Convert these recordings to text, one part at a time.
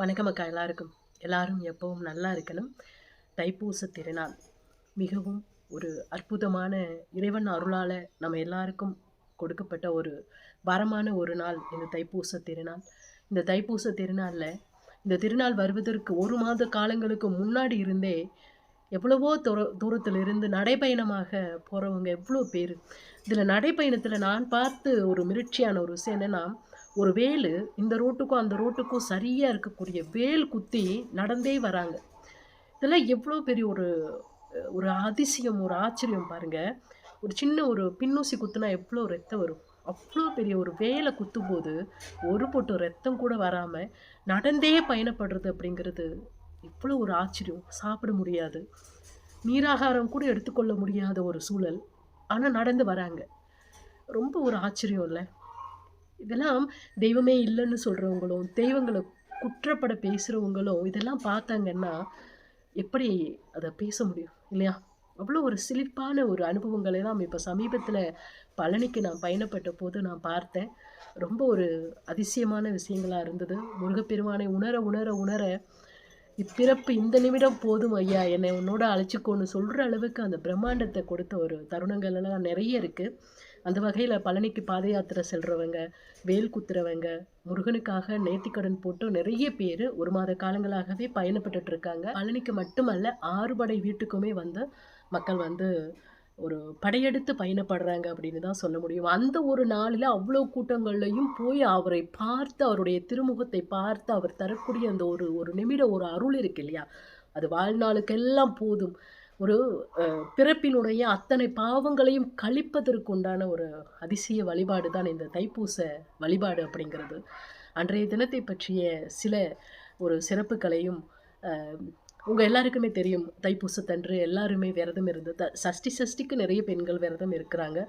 வணக்கம் அக்கா எல்லாருக்கும். எல்லாரும் எப்பவும் நல்லா இருக்கணும். தைப்பூச திருநாள் மிகவும் ஒரு அற்புதமான இறைவன் அருளால் நம்ம எல்லாருக்கும் கொடுக்கப்பட்ட ஒரு வரமான ஒரு நாள் இந்த தைப்பூச திருநாள். இந்த தைப்பூச திருநாளில் இந்த திருநாள் வருவதற்கு ஒரு மாத காலங்களுக்கு முன்னாடி இருந்தே எவ்வளவோ தூர தூரத்தில் இருந்து நடைப்பயணமாக போகிறவங்க எவ்வளோ பேர். இதில் நடைப்பயணத்தில் நான் பார்த்து ஒரு மிரட்சியான ஒரு விஷயம் என்னென்னா ஒரு வேல் இந்த ரோட்டுக்கும் அந்த ரோட்டுக்கும் சரியாக இருக்கக்கூடிய வேல் குத்தி நடந்தே வராங்க. இதெல்லாம் எவ்வளோ பெரிய ஒரு ஒரு அதிசயம் ஒரு ஆச்சரியம் பாருங்கள் ஒரு சின்ன ஒரு பின்னூசி குத்துனா எவ்வளோ ரத்தம் வரும். அவ்வளோ பெரிய ஒரு வேலை குத்தும்போது ஒரு பொட்டு ரத்தம் கூட வராமல் நடந்தே பயணப்படுறது அப்படிங்கிறது இவ்வளோ ஒரு ஆச்சரியம். சாப்பிட முடியாது. நீராகாரம் கூட எடுத்துக்கொள்ள முடியாத ஒரு சூழல். ஆனால் நடந்து வராங்க. ரொம்ப ஒரு ஆச்சரியம் இல்லை? இதெல்லாம் தெய்வமே இல்லைன்னு சொல்கிறவங்களும் தெய்வங்களை குற்றப்பட பேசுகிறவங்களும் இதெல்லாம் பார்த்தாங்கன்னா எப்படி அதை பேச முடியும் இல்லையா? அவ்வளோ ஒரு சிலிப்பான ஒரு அனுபவங்களை தான் இப்போ சமீபத்தில் பழனிக்கு நான் பயணப்பட்ட போது நான் பார்த்தேன். ரொம்ப ஒரு அதிசயமான விஷயங்களாக இருந்தது. முருகப்பெருமானை உணர உணர உணர இப்பிறப்பு இந்த நிமிடம் போதும் ஐயா என்னை உன்னோட அழைச்சிக்கோன்னு சொல்கிற அளவுக்கு அந்த பிரம்மாண்டத்தை கொடுத்த ஒரு தருணங்கள்லாம் நிறைய இருக்குது அந்த வகையில் பழனிக்கு பாத யாத்திரை செல்கிறவங்க வேல் குத்துறவங்க முருகனுக்காக நேர்த்திக்கடன் போட்டு நிறைய பேர் ஒரு மாத காலங்களாகவே பயணப்பட்டுட்டு இருக்காங்க பழனிக்கு மட்டுமல்ல ஆறுபடை வீட்டுக்குமே வந்து மக்கள் வந்து ஒரு படையெடுத்து பயணப்படுறாங்க அப்படின்னு தான் சொல்ல முடியும். அந்த ஒரு நாளில் அவ்வளோ கூட்டங்கள்லையும் போய் அவரை பார்த்து அவருடைய திருமுகத்தை பார்த்து அவர் தரக்கூடிய அந்த ஒரு ஒரு நிமிட ஒரு அருள் இருக்கு இல்லையா? அது வாழ்நாளுக்கெல்லாம் போதும். ஒரு பிறப்பினுடைய அத்தனை பாவங்களையும் கழிப்பதற்கு உண்டான ஒரு அதிசய வழிபாடு தான் இந்த தைப்பூச வழிபாடு அப்படிங்கிறது. அன்றைய தினத்தை பற்றிய சில ஒரு சிறப்புகளையும் உங்கள் எல்லாருக்குமே தெரியும். தைப்பூசத்தன்று எல்லாருமே விரதம் இருந்து த சஷ்டி சஷ்டிக்கு நிறைய பெண்கள் விரதம் இருக்கிறாங்க.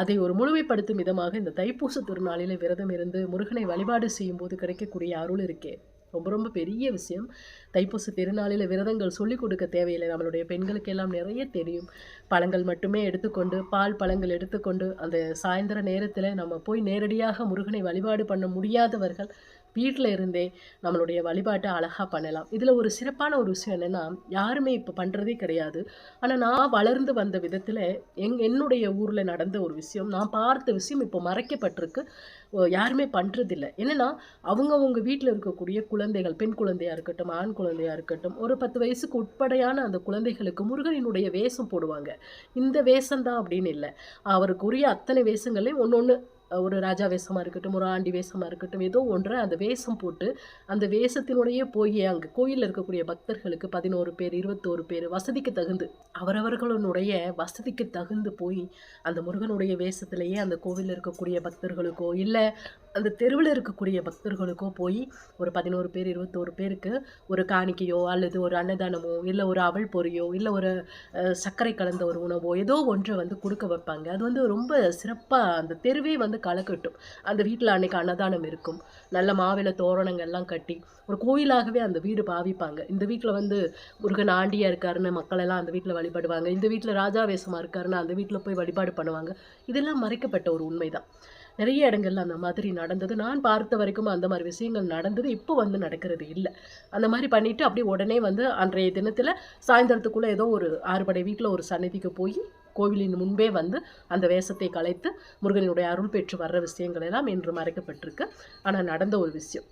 அதை ஒரு முழுமைப்படுத்தும் விதமாக இந்த தைப்பூச திருநாளில் விரதம் இருந்து முருகனை வழிபாடு செய்யும்போது கிடைக்கக்கூடிய அருள் இருக்கே. ரொம்ப ரொம்ப பெரிய விஷயம். தைப்பூச திருநாளில் விரதங்கள் சொல்லிக் கொடுக்க தேவையில்லை. நம்மளுடைய பெண்களுக்கு எல்லாம் நிறைய தெரியும். பழங்கள் மட்டுமே எடுத்துக்கொண்டு பால் பழங்கள் எடுத்துக்கொண்டு அந்த சாயந்தர நேரத்தில் நம்ம போய் நேரடியாக முருகனை வழிபாடு பண்ண முடியாதவர்கள் வீட்டில் இருந்தே நம்மளுடைய வழிபாட்டை அழகாக பண்ணலாம். இதில் ஒரு சிறப்பான ஒரு விஷயம் என்னென்னா யாருமே இப்போ பண்ணுறதே கிடையாது. ஆனால் நான் வளர்ந்து வந்த விதத்தில் எங் என்னுடைய ஊரில் நடந்த ஒரு விஷயம் நான் பார்த்த விஷயம் இப்போ மறைக்கப்பட்டிருக்கு. யாருமே பண்ணுறதில்ல என்னென்னா அவங்கவுங்க வீட்டில் இருக்கக்கூடிய குழந்தைகள் பெண் குழந்தையாக இருக்கட்டும் ஆண் குழந்தையாக இருக்கட்டும் ஒரு பத்து வயசுக்கு உட்படையான அந்த குழந்தைகளுக்கு முருகனினுடைய வேஷம் போடுவாங்க. இந்த வேஷம்தான் அப்படின்னு இல்லை. அவருக்குரிய அத்தனை வேஷங்களையும் ஒன்று ஒன்று ஒரு ராஜா வேஷமாக இருக்கட்டும் ஒரு ஆண்டி வேஷமாக இருக்கட்டும் ஏதோ ஒன்றை அந்த வேஷம் போட்டு அந்த வேஷத்தினுடைய போய் அங்கே கோயிலில் இருக்கக்கூடிய பக்தர்களுக்கு பதினோரு பேர் இருபத்தோரு பேர் வசதிக்கு தகுந்து அவரவர்களுடைய வசதிக்கு தகுந்து போய் அந்த முருகனுடைய வேஷத்திலேயே அந்த கோவிலில் இருக்கக்கூடிய பக்தர்களுக்கோ இல்லை அந்த தெருவில் இருக்கக்கூடிய பக்தர்களுக்கோ போய் ஒரு பதினோரு பேர் இருபத்தோரு பேருக்கு ஒரு காணிக்கையோ அல்லது ஒரு அன்னதானமோ இல்லை ஒரு அவள் பொறியோ இல்லை ஒரு சர்க்கரை கலந்த ஒரு உணவோ ஏதோ ஒன்றை வந்து கொடுக்க வைப்பாங்க. அது வந்து ரொம்ப சிறப்பாக அந்த தெருவே வந்து களைக்கட்டும் அந்த வீட்டில் அன்னைக்கு அன்னதானம் இருக்கும். நல்ல மாவில தோரணங்கள்லாம் கட்டி ஒரு கோயிலாகவே அந்த வீடு பாவிப்பாங்க. இந்த வீட்டில் வந்து முருகன் ஆண்டியாக இருக்காருன்னு மக்களெல்லாம் அந்த வீட்டில் வழிபடுவாங்க. இந்த வீட்டில் ராஜாவேசமாக இருக்காருன்னு அந்த வீட்டில் போய் வழிபாடு பண்ணுவாங்க. இதெல்லாம் மறைக்கப்பட்ட ஒரு உண்மை தான் நிறைய இடங்கள்ல அந்த மாதிரி நடந்தது. நான் பார்த்த வரைக்கும் அந்த மாதிரி விஷயங்கள் நடந்தது. இப்போ வந்து நடக்கிறது இல்லை. அந்த மாதிரி பண்ணிட்டு அப்படியே உடனே வந்து அன்றைய தினத்தில் சாயந்தரத்துக்குள்ளே ஏதோ ஒரு ஆறுபடை வீட்டில் ஒரு சன்னதிக்கு போய் கோவிலின் முன்பே வந்து அந்த வேஷத்தை கலைத்து முருகனுடைய அருள் பெற்று வர்ற விஷயங்கள் எல்லாம் இன்று மறைக்கப்பட்டிருக்கு. ஆனால் நடந்த ஒரு விஷயம்.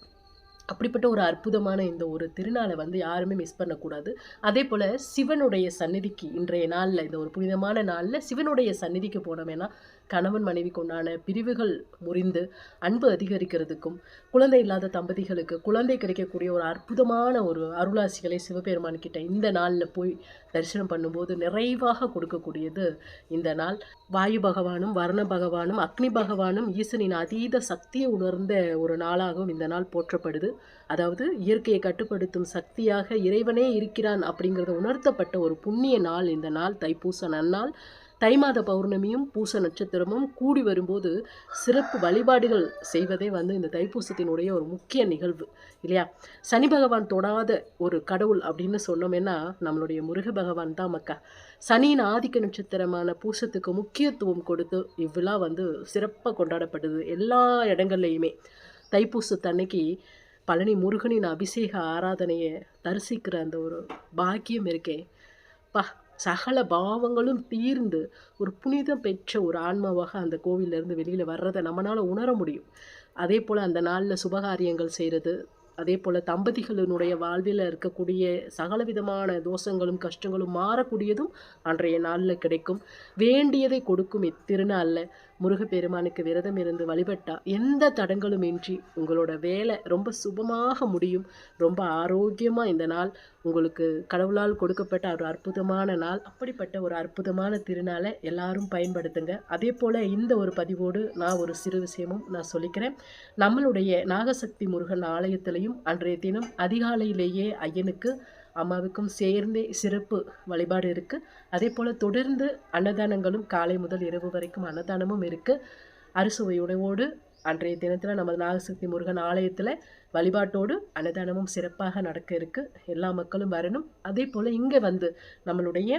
அப்படிப்பட்ட ஒரு அற்புதமான இந்த ஒரு திருநாளை வந்து யாருமே மிஸ் பண்ணக்கூடாது. அதே போல் சிவனுடைய சந்நிதிக்கு இன்றைய நாளில் இந்த ஒரு புனிதமான நாளில் சிவனுடைய சந்நிதிக்கு போனோம்னா கணவன் மனைவிக்கு உண்டான பிரிவுகள் முறிந்து அன்பு அதிகரிக்கிறதுக்கும் குழந்தை இல்லாத தம்பதிகளுக்கு குழந்தை கிடைக்கக்கூடிய ஒரு அற்புதமான ஒரு அருளாசிகளை சிவபெருமான் கிட்ட இந்த நாளில் போய் தரிசனம் பண்ணும்போது நிறைவாக கொடுக்கக்கூடியது இந்த நாள். வாயு பகவானும் வர்ண பகவானும் அக்னி பகவானும் ஈசனின் அதீத சக்தியை உணர்ந்த ஒரு நாளாகவும் இந்த நாள் போற்றப்படுது. அதாவது இயற்கையை கட்டுப்படுத்தும் சக்தியாக இறைவனே இருக்கிறான் அப்படிங்கிறத உணர்த்தப்பட்ட ஒரு புண்ணிய நாள் இந்த நாள் தைப்பூச நன்னாள். தை மாத பௌர்ணமியும் பூச நட்சத்திரமும் கூடி வரும்போது சிறப்பு வழிபாடுகள் செய்வதே வந்து இந்த தைப்பூசத்தினுடைய ஒரு முக்கிய நிகழ்வு இல்லையா? சனி பகவான் தொடாத ஒரு கடவுள் அப்படின்னு சொன்னோம்னா நம்மளுடைய முருக பகவான் தான் மக்கா. சனியின் ஆதிக்க நட்சத்திரமான பூசத்துக்கு முக்கியத்துவம் கொடுத்து இவ்விழா வந்து சிறப்பாக கொண்டாடப்படுது எல்லா இடங்கள்லையுமே. தைப்பூசத்தன்னைக்கு பழனி முருகனின் அபிஷேக ஆராதனையை தரிசிக்கிற அந்த ஒரு பாக்கியம் இருக்கே. பா சகல பாவங்களும் தீர்ந்து ஒரு புனிதம் பெற்ற ஒரு ஆன்மாவாக அந்த கோவிலிருந்து வெளியில் வர்றதை நம்மளால் உணர முடியும். அதே போல் அந்த நாளில் சுபகாரியங்கள் செய்கிறது அதே போல் தம்பதிகளினுடைய வாழ்வில் இருக்கக்கூடிய சகலவிதமான தோஷங்களும் கஷ்டங்களும் மாறக்கூடியதும் அன்றைய நாளில் கிடைக்கும். வேண்டியதை கொடுக்கும் இத்திருநாளில். முருகப்பெருமானுக்கு விரதம் இருந்து வழிபட்டா எந்த தடங்களும் இன்றி உங்களோட வேலை ரொம்ப சுபமாக முடியும். ரொம்ப ஆரோக்கியமாக இந்த நாள் உங்களுக்கு கடவுளால் கொடுக்கப்பட்ட ஒரு அற்புதமான நாள். அப்படிப்பட்ட ஒரு அற்புதமான திருநாளை எல்லாரும் பயன்படுத்துங்க. அதே போல் இந்த ஒரு பதிவோடு நான் ஒரு சிறு விஷயமும் நான் சொல்லிக்கிறேன். நம்மளுடைய நாகசக்தி முருகன் ஆலயத்திலையும் அன்றைய தினம் அதிகாலையிலேயே ஐயனுக்கு அம்மாவுக்கும் சேர்ந்தே சிறப்பு வழிபாடு இருக்குது அதே போல் தொடர்ந்து அன்னதானங்களும் காலை முதல் இரவு வரைக்கும் அன்னதானமும் இருக்குது அறுசுவை உணவோடு அன்றைய தினத்தில் நமது நாகசக்தி முருகன் ஆலயத்தில் வழிபாட்டோடு அன்னதானமும் சிறப்பாக நடக்க இருக்குது எல்லா மக்களும் வரணும். அதே போல் இங்கே வந்து நம்மளுடைய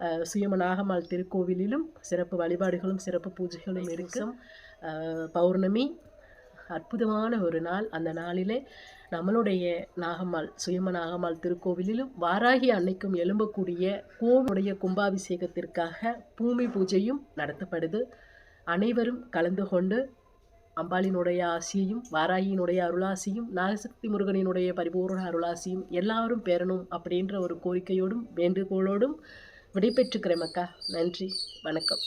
அஹ், சுயம நாகம்மாள் திருக்கோவிலிலும் சிறப்பு வழிபாடுகளும் சிறப்பு பூஜைகளும் இருக்கும் பௌர்ணமி அற்புதமான ஒரு நாள். அந்த நாளிலே நம்மளுடைய நாகம்மாள் சுயம நாகம்மாள் திருக்கோவிலிலும் வாராகி அன்னைக்கும் எழும்பக்கூடிய கோவிலுடைய கும்பாபிஷேகத்திற்காக பூமி பூஜையும் நடத்தப்படுது. அனைவரும் கலந்து கொண்டு அம்பாளினுடைய ஆசியையும் வாராகியினுடைய அருளாசியும் நாகசக்தி முருகனினுடைய பரிபூர்ண அருளாசியும் எல்லாரும் பெறணும் அப்படின்ற ஒரு கோரிக்கையோடும் வேண்டுகோளோடும் விடைபெற்றுக்கிறேன் மக்கா. நன்றி வணக்கம்.